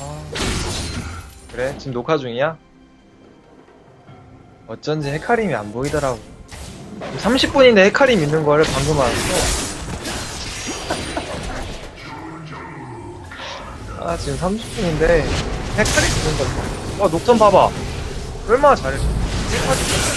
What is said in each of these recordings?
아, 그래? 지금 녹화 중이야? 어쩐지 헤카림이 안 보이더라고. 30분인데 헤카림 있는 거를 방금 알았어. 아, 지금 30분인데 헤카림 있는 걸 봐. 와, 녹턴 봐봐. 얼마나 잘했어. 헤카림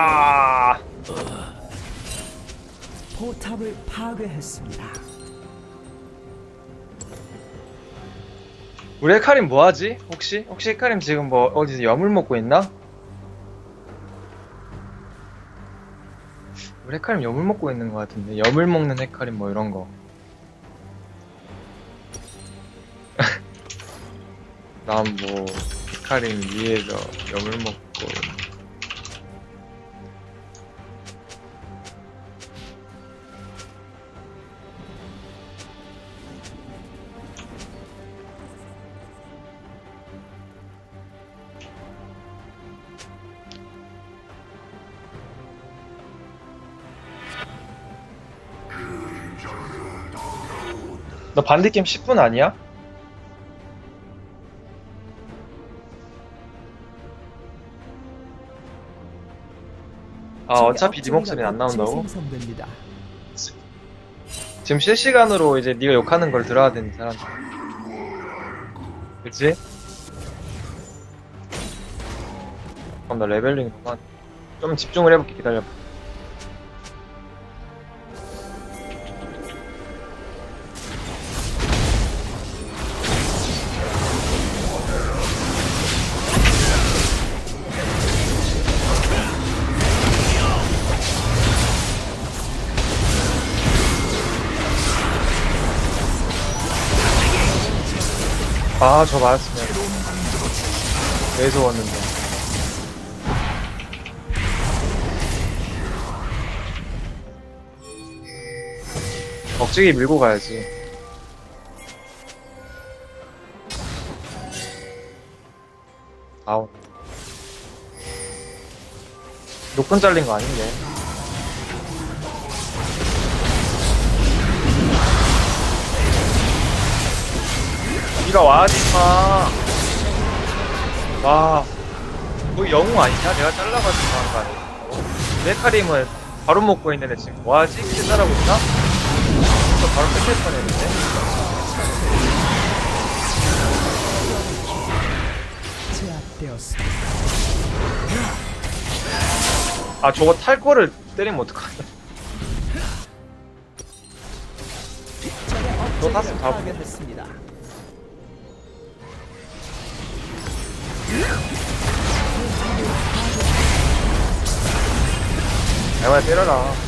아, 포탑을 파괴했습니다. 우리 헤카림 뭐하지? 혹시? 혹시 헤카림 지금 뭐 어디서 염을 먹고 있나? 우리 헤카림 염을 먹고 있는 것 같은데 염을 먹는 헤카림 뭐 이런 거. 난 뭐 헤카림 위에서 염을 먹고 너 반디게임 10분 아니야? 아 어차피 네 목소리는 안 나온다고? 지금 실시간으로 이제 네가 욕하는 걸 들어야 되는 사람들 그치? 그럼 나 레벨링 그만 좀 집중을 해볼게 기다려 아 저 맞았으면 왜 좋았는데. 억지기 밀고 가야지. 아웃. 녹분 잘린 거 아닌데 니가 와야지 마. 와, 너 영웅 아니냐? 내가 잘라가지고 하는 거 아니야? 메카림은 바로 먹고 있는데 지금 뭐하지? 이렇게 따라고 있나? 또 바로 끝낼 뻔했는데? 아, 저거 탈 거를 때리면 어떡하냐? 너 탔으면 다 파괴했습니다. 내가 때려라.